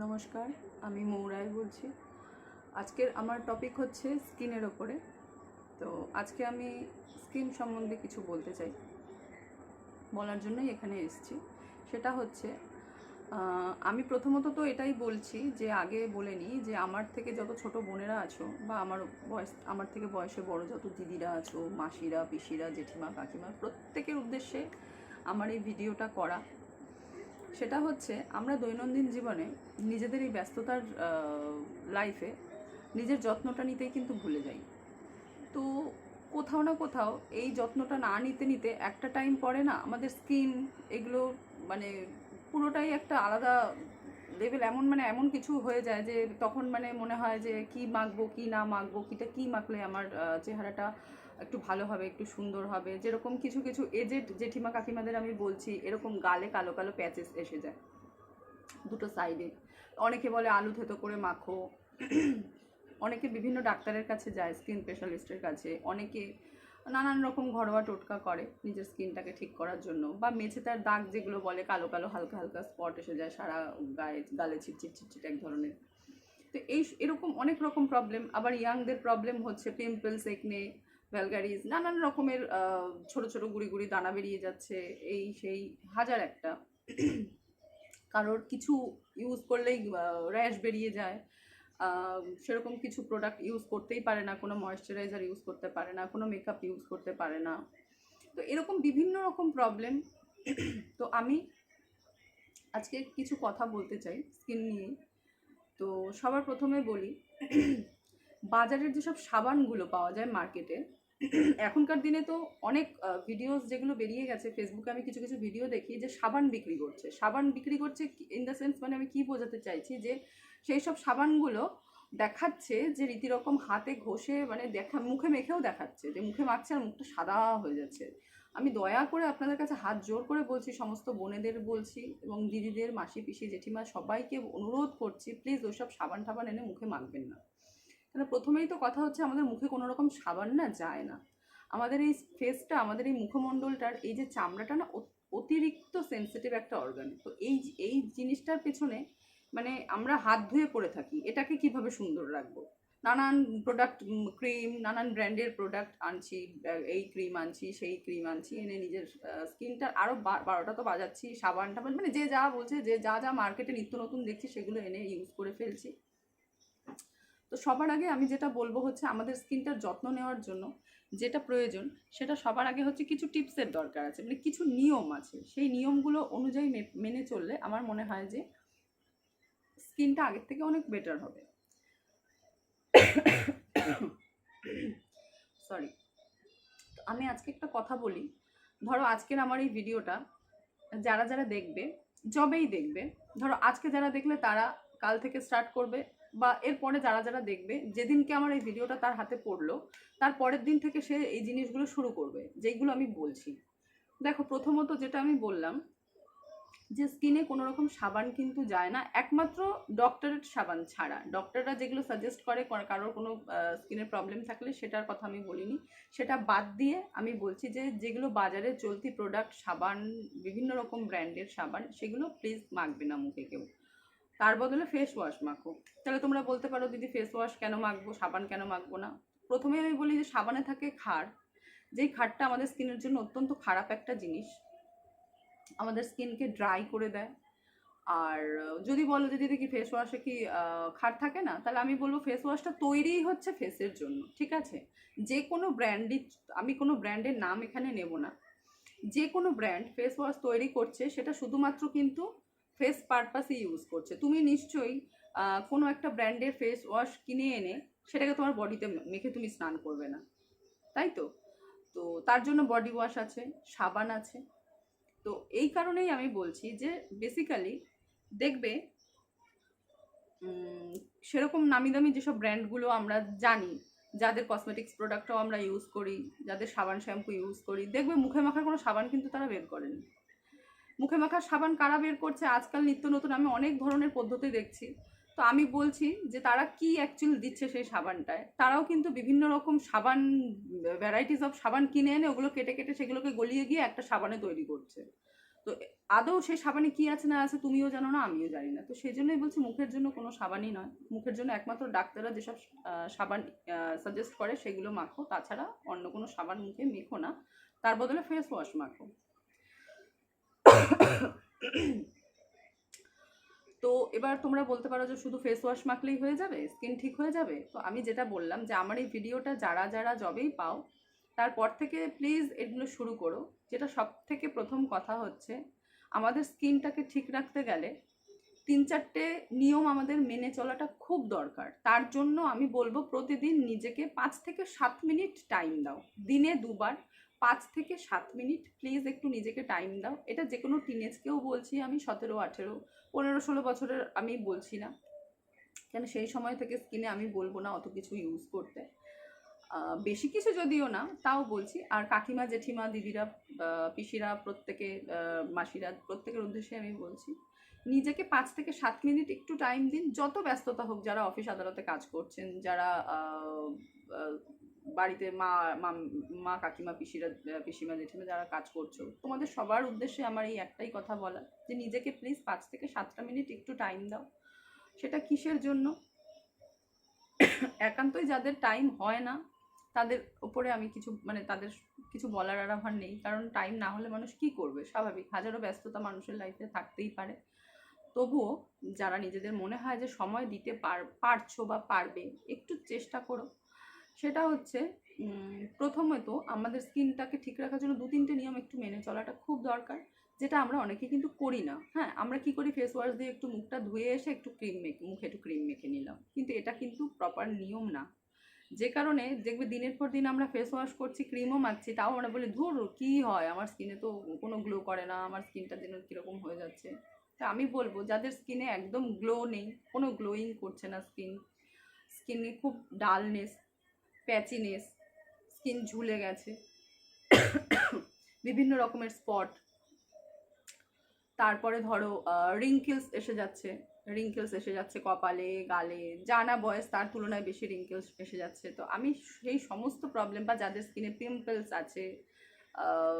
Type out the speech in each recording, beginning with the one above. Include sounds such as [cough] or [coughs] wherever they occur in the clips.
নমস্কার, আমি মৌরায় বলছি। আজকের আমার টপিক হচ্ছে স্কিনের ওপরে। তো আজকে আমি স্কিন সম্বন্ধে কিছু বলতে চাই। বলার জন্যই এখানে এসেছি। সেটা হচ্ছে আমি প্রথমত তো এটাই বলছি যে আগে বলে নিই যে আমার থেকে যত ছোট বোনেরা আছো বা আমার বয়স, আমার থেকে বয়সে বড় যত দিদিরা আছো, মাসিরা, পিসিরা, জেঠিমা, কাকিমা, প্রত্যেকের উদ্দেশ্যে আমার এই ভিডিওটা করা। সেটা হচ্ছে, আমরা দৈনন্দিন জীবনে নিজেদের এই ব্যস্ততার লাইফে নিজের যত্নটা নিতেই কিন্তু ভুলে যাই। তো কোথাও না কোথাও এই যত্নটা না নিতে নিতে একটা টাইম পরে না আমাদের স্কিন এগুলো মানে পুরোটাই একটা আলাদা লেভেল এমন মানে এমন কিছু হয়ে যায় যে তখন মানে মনে হয় যে কি মাখবো, কি না মাখবো, কিটা কি মাখলে আমার চেহারাটা একটু ভালো হবে, একটু সুন্দর হবে। যেরকম কিছু কিছু এজেড জেঠিমা কাকিমাদের আমি বলছি, এরকম গালে কালো কালো প্যাচেস এসে যায় দুটো সাইডে। অনেকে বলে আলু থেতো করে মাখো। অনেকে বিভিন্ন ডাক্তারের কাছে যায়, স্কিন স্পেশালিস্টের কাছে। অনেকে নানান রকম ঘরোয়া টোটকা করে নিজের স্কিনটাকে ঠিক করার জন্য। বা মেঝে তার দাগ যেগুলো বলে, কালো কালো, হালকা হালকা স্পট এসে যায় সারা গায়ে, গালে ছিটচিট ছিটচিট এক ধরনের। তো এই এরকম অনেক রকম প্রবলেম আবার ইয়াংদের প্রবলেম হচ্ছে পিম্পলস একনে ভ্যালগারিজ, নানান রকমের ছোট ছোট গুড়ি গুড়ি দানা বেরিয়ে যাচ্ছে, এই সেই হাজার একটা। কারোর কিছু ইউজ করলেই র্যাশ বেরিয়ে যায়। সেরকম কিছু প্রোডাক্ট ইউজ করতেই পারে না, কোনো ময়শ্চারাইজার ইউজ করতে পারে না, কোনো মেকআপ ইউজ করতে পারে না। তো এরকম বিভিন্ন রকম প্রবলেম তো আমি আজকে কিছু কথা বলতে চাই স্কিন নিয়ে। তো সবার প্রথমে বলি, বাজারের যেসব সাবানগুলো পাওয়া যায় মার্কেটে এখনকার দিনে তো অনেক ভিডিওস যেগুলো বেরিয়ে গেছে ফেসবুকে আমি কিছু কিছু ভিডিও দেখি যে সাবান বিক্রি করছে। সাবান বিক্রি করছে ইন দ্য সেন্স মানে আমি কি বোঝাতে চাইছি যে সেই সব সাবানগুলো দেখাচ্ছে যে রীতিরকম হাতে ঘষে মানে দেখা, মুখে মেখেও দেখাচ্ছে, যে মুখে মাখছে আর মুখটা সাদা হয়ে যাচ্ছে। আমি দয়া করে আপনাদের কাছে হাত জোর করে বলছি, সমস্ত বোনেদের বলছি এবং দিদিদের, মাসি, পিসি, জেঠিমা সবাইকে অনুরোধ করছি প্লিজ ওইসব সাবান টাবান এনে মুখে মাখবেন না। কেন প্রথমেই তো কথা হচ্ছে আমাদের মুখে কোনো রকম সাবান না যায় না। আমাদের এই ফেসটা আমাদের এই মুখমণ্ডলটার এই যে চামড়াটা না অতিরিক্ত সেন্সিটিভ একটা অর্গান তো এই এই জিনিসটার পেছনে মানে আমরা হাত ধুয়ে পড়ে থাকি। এটাকে কীভাবে সুন্দর রাখব? নানান প্রোডাক্ট ক্রিম নানান ব্র্যান্ডের প্রোডাক্ট আনছি এই ক্রিম আনছি, সেই ক্রিম আনছি, এনে নিজের স্কিনটা আরও বারোটা তো বাজাচ্ছি সাবান টাবান মানে যে যা বলছে, যে যা যা মার্কেটে নিত্য নতুন দেখছি, সেগুলো এনে ইউজ করে ফেলছি। তো সবার আগে আমি যেটা বলব হচ্ছে আমাদের স্কিনটার যত্ন নেওয়ার জন্য যেটা প্রয়োজন, সেটা সবার আগে হচ্ছে কিছু টিপসের দরকার আছে মানে কিছু নিয়ম আছে। সেই নিয়মগুলো অনুযায়ী মেনে চললে আমার মনে হয় যে স্কিনটা আগের থেকে অনেক বেটার হবে। সরি আমি আজকে একটা কথা বলি। ধরো আজকের আমার এই ভিডিওটা, যারা যারা দেখবে, যবেই দেখবে, ধরো আজকে যারা দেখলে তারা কাল থেকে স্টার্ট করবে বা এরপরে যারা যারা দেখবে, যেদিনকে আমার এই ভিডিওটা তার হাতে পড়ল, তার পরের দিন থেকে সে এই জিনিসগুলো শুরু করবে, যেইগুলো আমি বলছি। দেখো, প্রথমত যেটা আমি বললাম, যে স্কিনে কোনো রকম সাবান কিন্তু যায় না, একমাত্র ডক্টরের সাবান ছাড়া। ডক্টররা যেগুলো সাজেস্ট করে কারোর কোনো স্কিনের প্রবলেম থাকলে সেটার কথা আমি বলিনি। সেটা বাদ দিয়ে আমি বলছি যে, যেগুলো বাজারে চলতি প্রোডাক্ট সাবান, বিভিন্ন রকম ব্র্যান্ডের সাবান, সেগুলো প্লিজ মাখবে না মুখে কেউ। তার বদলে ফেস ওয়াশ মাখো। তাহলে তোমরা বলতে পারো, দিদি ফেস ওয়াশ কেন মাখবো? সাবান কেন মাখবো না? প্রথমে আমি বলি যে, সাবানে থাকে ক্ষার যেই ক্ষারটা আমাদের স্কিনের জন্য অত্যন্ত খারাপ একটা জিনিস, আমাদের স্কিনকে ড্রাই করে দেয়। আর যদি বলো যে, দিদি, কি ফেস ওয়াশে কি ক্ষার থাকে না? তাহলে আমি বলব ফেস ওয়াশটা তৈরিই হচ্ছে ফেসের জন্য, ঠিক আছে? যে কোনো ব্র্যান্ডই আমি কোনো ব্র্যান্ডের নাম এখানে নেব না। যে কোনো ব্র্যান্ড ফেস ওয়াশ তৈরি করছে, সেটা শুধুমাত্র কিন্তু ফেস পারপাসই ইউজ করছে। তুমি নিশ্চয়ই কোনো একটা ব্র্যান্ডের ফেস ওয়াশ কিনে এনে সেটাকে তোমার বডিতে মেখে তুমি স্নান করবে না। তাই তো? তো তার জন্য বডি ওয়াশ আছে, সাবান আছে। তো এই কারণেই আমি বলছি যে বেসিক্যালি দেখবে সেরকম নামি দামি যেসব ব্র্যান্ডগুলো আমরা জানি, যাদের কসমেটিক্স প্রোডাক্টও আমরা ইউজ করি, যাদের সাবান শ্যাম্পু ইউজ করি, দেখবে মুখে মাখার কোনো সাবান কিন্তু তারা বের করেনি। মুখে মাখার সাবান কারা বের করছে? আজকাল নিত্য নতুন, আমি অনেক ধরনের পদ্ধতি দেখছি। তো আমি বলছি যে তারা কি অ্যাকচুয়ালি দিচ্ছে সেই সাবানটায়? তারাও কিন্তু বিভিন্ন রকম সাবান ভ্যারাইটিস অফ সাবান কিনে এনে ওগুলো কেটে কেটে সেগুলোকে গলিয়ে গিয়ে একটা সাবানে তৈরি করছে। তো আদৌ সেই সাবানে কি আছে না আছে তুমিও জানো না, আমিও জানি না। তো সেই জন্যই বলছি মুখের জন্য কোনো সাবানই নয়। মুখের জন্য একমাত্র ডাক্তাররা যেসব সাবান সাজেস্ট করে সেগুলো মাখো। তাছাড়া অন্য কোনো সাবান মুখে মেখো না। তার বদলে ফেস ওয়াশ মাখো। তো এবার তোমরা বলতে পারো যে শুধু ফেস ওয়াশ মাখলেই হয়ে যাবে স্কিন ঠিক হয়ে যাবে? তো আমি যেটা বললাম যে আমার এই ভিডিওটা যারা যারা জবেই পাও, তারপর থেকে প্লিজ এগুলো শুরু করো। যেটা সব থেকে প্রথম কথা হচ্ছে, আমাদের স্কিনটাকে ঠিক রাখতে গেলে তিন চারটে নিয়ম আমাদের মেনে চলাটা খুব দরকার। তার জন্য আমি বলব প্রতিদিন নিজেকে পাঁচ থেকে সাত মিনিট টাইম দাও। দিনে দুবার পাঁচ থেকে সাত মিনিট প্লিজ একটু নিজেকে টাইম দাও। এটা যে কোনো টিনেজকেও বলছি আমি, সতেরো, আঠেরো, পনেরো, ষোলো বছরের আমি বলছি না। কেন সেই সময় থেকে স্কিনে আমি বলব না অত কিছু ইউজ করতে। বেশি কিছু যদিও না, তাও বলছি। আর কাকিমা, জেঠিমা, দিদিরা পিসিরা, প্রত্যেকে মাসিরা, প্রত্যেকের উদ্দেশ্যে আমি বলছি, নিজেকে পাঁচ থেকে সাত মিনিট একটু টাইম দিন। যত ব্যস্ততা হোক, যারা অফিস আদালতে কাজ করছেন, যারা বাড়িতে মা মা কাকিমা, পিসিরা, পিসিমা, জেঠিমা যারা কাজ করছ, তোমাদের সবার উদ্দেশ্যে আমার এই একটাই কথা বলা, যে নিজেকে প্লিজ পাঁচ থেকে সাতটা মিনিট একটু টাইম দাও। সেটা কিসের জন্য? একান্তই যাদের টাইম হয় না, তাদের ওপরে আমি কিছু মানে তাদের কিছু বলার আর আমার নেই, কারণ টাইম না হলে মানুষ কি করবে? স্বাভাবিক, হাজারো ব্যস্ততা মানুষের লাইফে থাকতেই পারে। তবুও যারা নিজেদের মনে হয় যে সময় দিতে পার, পারছ বা পারবে, একটু চেষ্টা করো। সেটা হচ্ছে প্রথমত আমাদের স্কিনটাকে ঠিক রাখার জন্য দু তিনটে নিয়ম একটু মেনে চলাটা খুব দরকার, যেটা আমরা অনেকে কিন্তু করি না। হ্যাঁ আমরা কি করি? ফেস ওয়াশ দিয়ে একটু মুখটা ধুয়ে এসে একটু ক্রিম মেখে মুখে একটু ক্রিম মেখে নিলাম। কিন্তু এটা কিন্তু প্রপার নিয়ম না। যে কারণে দেখবে দিনের পর দিন আমরা ফেস ওয়াশ করছি ক্রিমও মাখছি, তাও আমরা বলি, ধুর, কি হয়? আমার স্কিনে তো কোনো গ্লো করে না, আমার স্কিনটা যেন কীরকম হয়ে যাচ্ছে। তা আমি বলব, যাদের স্কিনে একদম গ্লো নেই, কোনো গ্লোয়িং করছে না স্কিন স্কিনে খুব ডালনেস প্যাচিনেস, স্কিন ঝুলে গেছে। বিভিন্ন রকমের স্পট। তারপরে ধরো রিঙ্কেলস এসে যাচ্ছে। রিঙ্কেলস এসে যাচ্ছে কপালে, গালে। জানা বয়স, তার তুলনায় বেশি রিঙ্কেলস এসে যাচ্ছে। তো আমি সেই সমস্ত প্রবলেম বা যাদের স্কিনে পিম্পলস আছে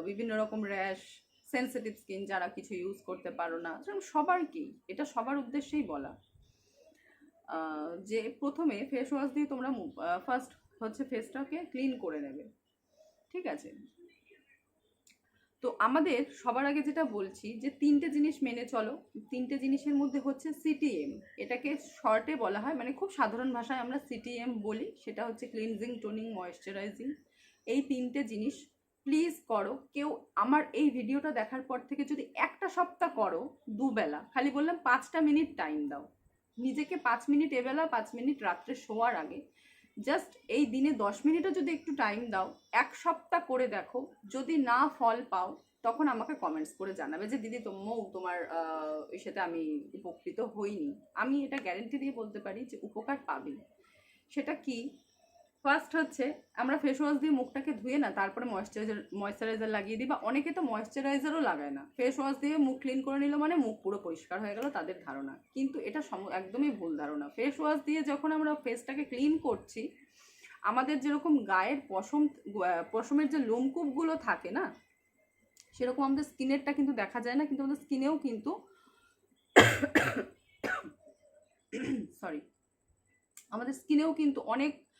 বিভিন্ন রকম র্যাশ সেন্সিটিভ স্কিন যারা কিছু ইউজ করতে পারো না সবার কি এটা সবার উদ্দেশ্যেই বলা। যে প্রথমে ফেস ওয়াশ দিয়ে তোমরা ফার্স্ট হচ্ছে ফেসটাকে ক্লিন করে নেবে। ঠিক আছে? তো আমাদের সবার আগে যেটা বলছি যে তিনটে জিনিস মেনে চলো। তিনটে জিনিসের মধ্যে হচ্ছে সিটিএম এটাকে শর্টে বলা হয় মানে খুব সাধারণ ভাষায় আমরা সিটিএম বলি, সেটা হচ্ছে ক্লিনজিং টোনিং ময়েশ্চারাইজিং এই তিনটে জিনিস প্লিজ করো। কেউ আমার এই ভিডিওটা দেখার পর থেকে যদি একটা সপ্তাহ করো, দুবেলা, খালি বললাম পাঁচটা মিনিট টাইম দাও। নিজেকে পাঁচ মিনিট এবেলা, পাঁচ মিনিট রাত্রে শোয়ার আগে জাস্ট এই দিনে দশ মিনিটও যদি একটু টাইম দাও, এক সপ্তাহ করে দেখো, যদি না ফল পাও, তখন আমাকে কমেন্টস করে জানাবে যে, দিদি তোমও তোমার এর সাথে আমি উপকৃত হইনি। আমি এটা গ্যারেন্টি দিয়ে বলতে পারি যে, উপকার পাবে সেটা কি? ফার্স্ট হচ্ছে, আমরা ফেস ওয়াশ দিয়ে মুখটাকে ধুয়ে না, তারপরে ময়েশ্চারাইজার ময়েশ্চারাইজার লাগিয়ে দিই, বা অনেকে তো ময়েশ্চারাইজারও লাগায় না। ফেস ওয়াশ দিয়ে মুখ ক্লিন করে নিল মানে মুখ পুরো পরিষ্কার হয়ে গেল তাদের ধারণা। কিন্তু এটা সম- একদমই ভুল ধারণা। ফেস ওয়াশ দিয়ে যখন আমরা ফেসটাকে ক্লিন করছি, আমাদের যেরকম গায়ের পশম পশমের যে লোমকূপগুলো থাকে না, সেরকম আমাদের স্কিনেরটা কিন্তু দেখা যায় না, কিন্তু আমাদের স্কিনেও কিন্তু [coughs] সরি আমাদের স্কিনেও কিন্তু অনেক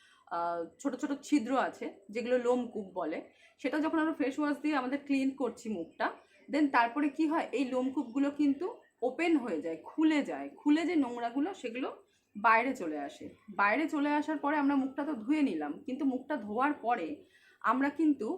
ছোট ছোট ছিদ্র আছে, যেগুলো লোমকূপ বলে। সেটা যখন আমরা ফেস ওয়াশ দিয়ে আমাদের ক্লিন করছি মুখটা দেন তারপরে কি হয়, এই লোমকূপগুলো কিন্তু ওপেন হয়ে যায়, খুলে যায়। খুলে যে নোংরাগুলো, সেগুলো বাইরে চলে আসে। বাইরে চলে আসার পরে আমরা মুখটা তো ধুয়ে নিলাম, কিন্তু মুখটা ধোয়ার পরে আমরা কিন্তু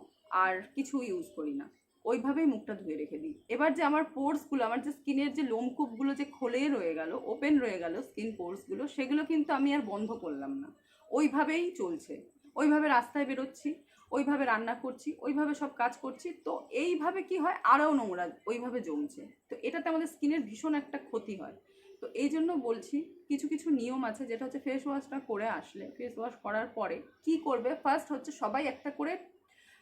আর কিছু ইউজ করি না। ওইভাবেই মুখটা ধুয়ে রেখে দিই। এবার যে আমার পোর্সগুলো আমার যে স্কিনের যে লোমকূপগুলো যে খোলে রয়ে গেল ওপেন রয়ে গেল স্কিন পোর্সগুলো সেগুলো কিন্তু আমি আর বন্ধ করলাম না। ওইভাবেই চলছে। ওইভাবে রাস্তায় বেরোচ্ছি, ওইভাবে রান্না করছি, ওইভাবে সব কাজ করছি। তো এইভাবে কি হয়? আরও নোংরা ওইভাবে জমছে। তো এটাতে আমাদের স্কিনের ভীষণ একটা ক্ষতি হয়। তো এই জন্য বলছি, কিছু কিছু নিয়ম আছে যেটা হচ্ছে ফেস ওয়াশটা করে আসলে। ফেস ওয়াশ করার পরে কি করবে? ফার্স্ট হচ্ছে সবাই একটা করে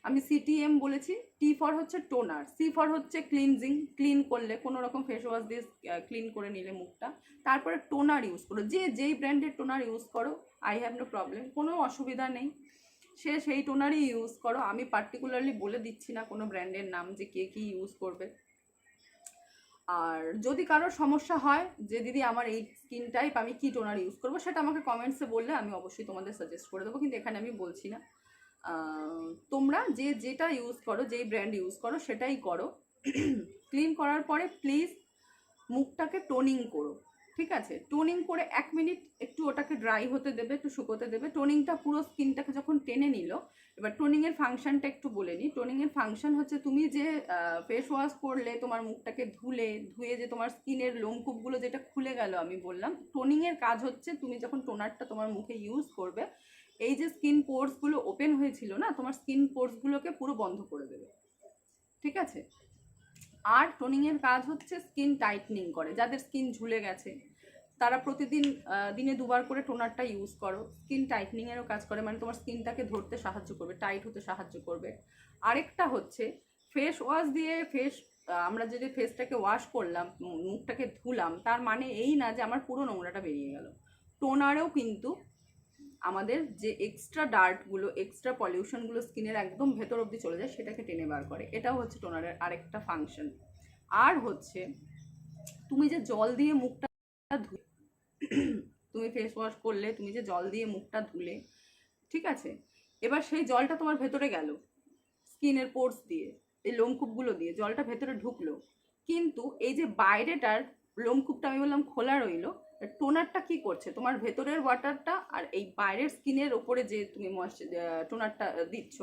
আমি সিটিএম বলেছি টি ফর হচ্ছে টোনার সি ফর হচ্ছে ক্লিনজিং ক্লিন করলে কোনো রকম ফেস ওয়াশ দিয়ে ক্লিন করে নিলে মুখটা। তারপরে টোনার ইউজ করো, যে যেই ব্র্যান্ডের টোনার ইউজ করো আই হ্যাভ নো প্রবলেম কোনো অসুবিধা নেই। সে সেই টোনারই ইউজ করো, আমি পার্টিকুলারলি বলে দিচ্ছি না কোনো ব্র্যান্ডের নাম যে কে কী ইউজ করবে। আর যদি কারোর সমস্যা হয়, যে দিদি আমার এই স্কিন টাইপ আমি কি টোনার ইউজ করব, সেটা আমাকে কমেন্টসে বললে আমি অবশ্যই তোমাদের সাজেস্ট করে দেবো, কিন্তু এখানে আমি বলছি না। তোমরা যে যেটা ইউজ করো, যেই ব্র্যান্ড ইউজ করো, সেটাই করো। ক্লিন করার পরে প্লিজ মুখটাকে টোনিং করো, ঠিক আছে? টোনিং করে এক মিনিট একটু ওটাকে ড্রাই হতে দেবে, একটু শুকোতে দেবে। টোনিংটা পুরো স্কিনটাকে যখন টেনে নিল, এবার টোনিংয়ের ফাংশনটা একটু বলে নিই। টোনিংয়ের ফাংশন হচ্ছে তুমি যে ফেস ওয়াশ করলে, তোমার মুখটাকে ধুলে, ধুয়ে যে তোমার স্কিনের লোমকূপগুলো যেটা খুলে গেল আমি বললাম টোনিংয়ের কাজ হচ্ছে তুমি যখন টোনারটা তোমার মুখে ইউজ করবে এই যে স্কিন পোর্সগুলো ওপেন হয়েছিল না, তোমার স্কিন পোর্সগুলোকে পুরো বন্ধ করে দেবে। ঠিক আছে? আর টোনিংয়ের কাজ হচ্ছে স্কিন টাইটনিং করে, যাদের স্কিন ঝুলে গেছে। তারা প্রতিদিন দিনে দুবার করে টোনারটা ইউজ করো। স্কিন টাইটনিংয়েরও কাজ করে মানে তোমার স্কিনটাকে ধরতে সাহায্য করবে টাইট হতে সাহায্য করবে। আরেকটা হচ্ছে ফেস ওয়াশ দিয়ে ফেস আমরা যদি ফেসটাকে ওয়াশ করলাম মুখটাকে ধুলাম, তার মানে এই না যে আমার পুরো নোংরাটা বেরিয়ে গেল। টোনারেও কিন্তু আমাদের যে এক্সট্রা ডার্টগুলো এক্সট্রা পলিউশনগুলো স্কিনের একদম ভেতর অবধি চলে যায়, সেটাকে টেনে বার করে। এটাও হচ্ছে টোনারের আরেকটা ফাংশন আর হচ্ছে, তুমি যে জল দিয়ে মুখটা ধুলে, তুমি ফেস ওয়াশ করলে, তুমি যে জল দিয়ে মুখটা ধুলে, ঠিক আছে? এবার সেই জলটা তোমার ভেতরে গেল স্কিনের পোর্স দিয়ে, এই লোমকূপগুলো দিয়ে, জলটা ভেতরে ঢুকলো। কিন্তু এই যে বাইরেটার লোমকূপটা, আমি বললাম খোলা রইল টোনারটা কি করছে? তোমার ভেতরের ওয়াটারটা আর এই বাইরের স্কিনের ওপরে যে তুমি টোনারটা দিচ্ছ,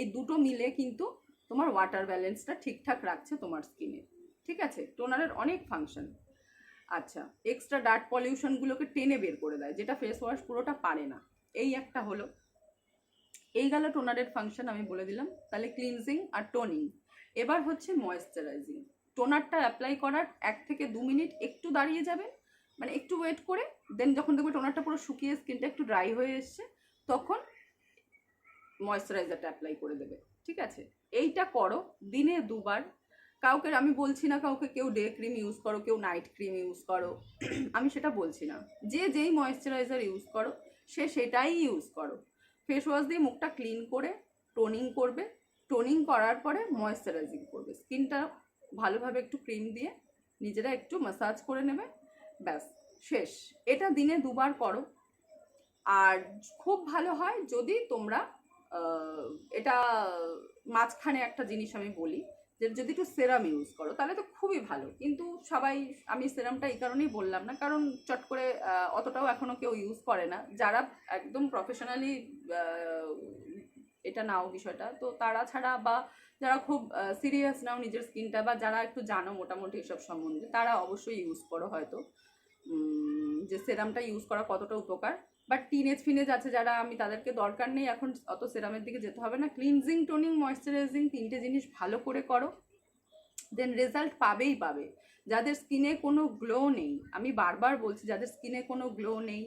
এই দুটো মিলে কিন্তু তোমার ওয়াটার ব্যালেন্সটা ঠিকঠাক রাখছে তোমার স্কিনে ঠিক আছে? টোনারের অনেক ফাংশন আচ্ছা এক্সট্রা ডার্ট পলিউশনগুলোকে টেনে বের করে দেয়, যেটা ফেস ওয়াশ পুরোটা পারে না। এই একটা হলো। এই গেল টোনারের ফাংশন আমি বলে দিলাম। তাহলে ক্লিনজিং আর টোনিং এবার হচ্ছে ময়েশ্চারাইজিং টোনারটা অ্যাপ্লাই করার এক থেকে দু মিনিট একটু দাঁড়িয়ে যাবে। মানে একটু ওয়েট করে দেন যখন দেখবে টোনারটা পুরো শুকিয়ে স্কিনটা একটু ড্রাই হয়ে এসছে, তখন ময়েশ্চারাইজারটা অ্যাপ্লাই করে দেবে, ঠিক আছে? এইটা করো, দিনে দুবার। কাউকে আমি বলছি না কাউকে, কেউ ডে ক্রিম ইউজ করো, কেউ নাইট ক্রিম ইউজ করো, [clears throat] আমি সেটা বলছি না। যে যেই ময়েশ্চারাইজার ইউজ করো, সে সেটাই ইউজ করো। ফেস ওয়াশ দিয়ে মুখটা ক্লিন করে টোনিং করবে। টোনিং করার পরে ময়েশ্চারাইজিং করবে। স্কিনটা ভালোভাবে একটু ক্রিম দিয়ে নিজেরা একটু ম্যাসাজ করে নেবে। ব্যাস, শেষ। এটা দিনে দুবার করো। আর খুব ভালো হয় যদি তোমরা এটা মাঝখানে একটা জিনিস আমি বলি, যে যদি একটু সেরাম ইউজ করো, তাহলে তো খুবই ভালো। কিন্তু সবাই, আমি সেরামটা এই কারণেই বললাম না, কারণ চট করে অতটাও এখনও কেউ ইউজ করে না। যারা একদম প্রফেশনালি এটা নাও বিষয়টা। তো তারা ছাড়া বা যারা খুব সিরিয়াস নাও নিজের স্কিনটা বা যারা একটু জানো মোটামুটি এসব সম্বন্ধে, তারা অবশ্যই ইউজ করো হয়তো। যে সেরামটা ইউজ করা কতটা উপকার। বাট টিনেজ ফিনেজ আছে যারা, আমি তাদেরকে দরকার নেই, এখন অত সেরামের দিকে যেতে হবে না। ক্লিনজিং টোনিং ময়েশ্চারাইজিং তিনটে জিনিস ভালো করে করো। দেন রেজাল্ট পাবেই পাবে। যাদের স্কিনে কোনো গ্লো নেই, আমি বারবার বলছি যাদের স্কিনে কোনো গ্লো নেই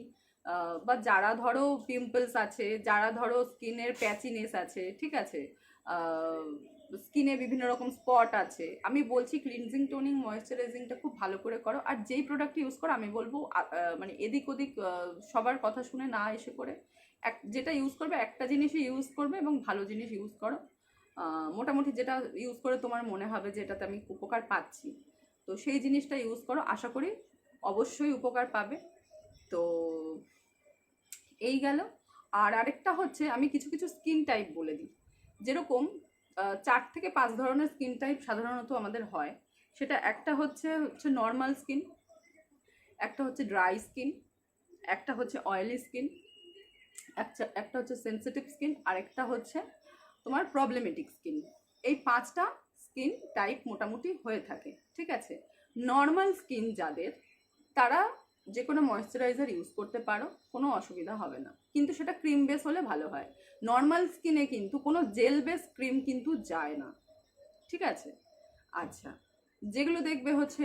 বা যারা ধরো পিম্পলস আছে, যারা ধরো স্কিনের প্যাচিনেস আছে, ঠিক আছে? স্কিনে বিভিন্ন রকম স্পট আছে। আমি বলছি ক্লিনজিং টোনিং ময়েশ্চারাইজিংটা খুব ভালো করে করো। আর যেই প্রোডাক্ট ইউজ করো, আমি বলব মানে এদিক ওদিক সবার কথা শুনে না এসে করে এক, যেটা ইউজ করবে, একটা জিনিসই ইউজ করবে এবং ভালো জিনিস ইউজ করো। মোটামুটি যেটা ইউজ করে তোমার মনে হবে যে এটাতে আমি উপকার পাচ্ছি। তো সেই জিনিসটা ইউজ করো। আশা করি অবশ্যই উপকার পাবে। তো এই গেল। আর আরেকটা হচ্ছে, আমি কিছু কিছু স্কিন টাইপ বলে দিই। যেরকম চার থেকে পাঁচ ধরনের স্কিন টাইপ সাধারণত আমাদের হয়। সেটা একটা হচ্ছে হচ্ছে নর্মাল স্কিন একটা হচ্ছে ড্রাই স্কিন একটা হচ্ছে অয়েলি স্কিন একটা একটা হচ্ছে সেন্সিটিভ স্কিন আর একটা হচ্ছে তোমার প্রবলেমেটিক স্কিন এই পাঁচটা স্কিন টাইপ মোটামুটি হয়ে থাকে, ঠিক আছে? নর্মাল স্কিন যাদের, তারা যে কোনো ময়েশ্চারাইজার ইউজ করতে পারো, কোনো অসুবিধা হবে না। কিন্তু সেটা ক্রিম বেস হলে ভালো হয়। নর্মাল স্কিনে কিন্তু কোনো জেল বেস ক্রিম কিন্তু যায় না। ঠিক আছে? আচ্ছা যেগুলো দেখবে হচ্ছে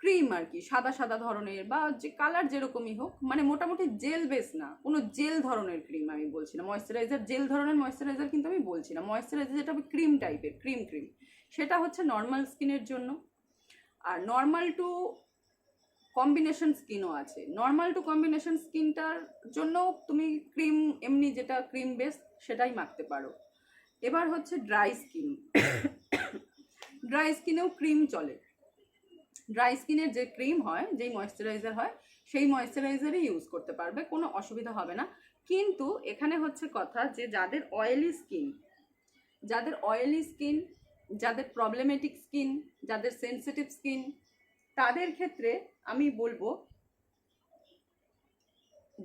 ক্রিম আর কি, সাদা সাদা ধরনের বা যে কালার যেরকমই হোক মানে মোটামুটি জেল বেস না, কোনো জেল ধরনের ক্রিম আমি বলছি না। ময়েশ্চারাইজার জেল ধরনের ময়েশ্চারাইজার কিন্তু আমি বলছি না। ময়েশ্চারাইজার যেটা হবে ক্রিম টাইপের ক্রিম ক্রিম সেটা হচ্ছে নর্মাল স্কিনের জন্য। আর নর্মাল টু কম্বিনেশন স্কিনও আছে। নর্মাল টু কম্বিনেশন স্কিনটার জন্য তুমি ক্রিম এমনি যেটা ক্রিম বেস সেটাই মাখতে পারো। এবার হচ্ছে ড্রাই স্কিন ড্রাই স্কিনেও ক্রিম চলে। ড্রাই স্কিনের যে ক্রিম হয়, যেই ময়শ্চারাইজার হয়, সেই ময়শ্চারাইজারই ইউজ করতে পারবে, কোনো অসুবিধা হবে না। কিন্তু এখানে হচ্ছে কথা যে যাদের অয়েলি স্কিন যাদের অয়েলি স্কিন যাদের প্রবলেমেটিক স্কিন যাদের সেনসিটিভ স্কিন তাদের ক্ষেত্রে আমি বলব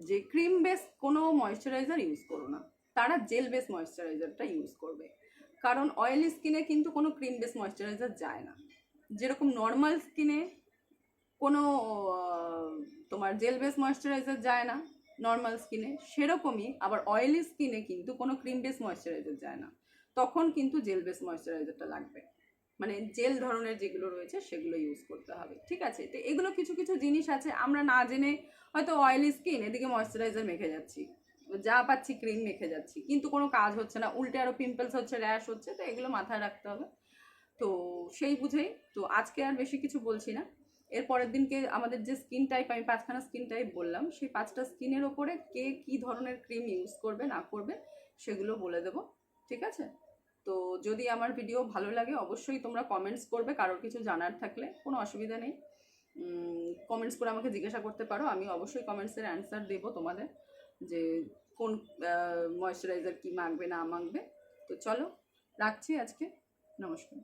যে ক্রিম বেস কোনো ময়শ্চারাইজার ইউজ করো না। তারা জেল বেস ময়শ্চারাইজারটা ইউজ করবে। কারণ অয়েলি স্কিনে কিন্তু কোনো ক্রিম বেস ময়শ্চারাইজার যায় না। যেরকম নর্মাল স্কিনে কোনো তোমার জেল বেস ময়শ্চারাইজার যায় না নর্মাল স্কিনে সেরকমই আবার অয়েলি স্কিনে কিন্তু কোনো ক্রিম বেস ময়শ্চারাইজার যায় না। তখন কিন্তু জেল বেস ময়শ্চারাইজারটা লাগবে। মানে জেল ধরনের যেগুলো রয়েছে সেগুলো ইউজ করতে হবে। ঠিক আছে? তো এগুলো কিছু কিছু জিনিস আছে, আমরা না জেনে হয়তো অয়েলি স্কিন এদিকে ময়শ্চারাইজার মেখে যাচ্ছি। যা পাচ্ছি ক্রিম মেখে যাচ্ছি। কিন্তু কোনো কাজ হচ্ছে না, উল্টে আরও পিম্পলস হচ্ছে র্যাশ হচ্ছে, তো এগুলো মাথায় রাখতে হবে। তো সেই বুঝেই, তো আজকে আর বেশি কিছু বলছি না। এর পরের দিনকে আমাদের যে স্কিন টাইপ আমি পাঁচখানা স্কিন টাইপ বললাম, সেই পাঁচটা স্কিনের ওপরে কে কী ধরনের ক্রিম ইউজ করবে, না করবে, সেগুলো বলে দেবো। ঠিক আছে? তো যদি আমার ভিডিও ভালো লাগে, অবশ্যই তোমরা কমেন্টস করবে, কারোর কিছু জানার থাকলে, কোনো অসুবিধা নেই। কমেন্টস করে আমাকে জিজ্ঞাসা করতে পারো, আমি অবশ্যই কমেন্টসের অ্যান্সার দেবো তোমাদের, যে কোন ময়শ্চারাইজার কি মাখবে, না মাখবে। তো চলো, রাখছি আজকে, নমস্কার।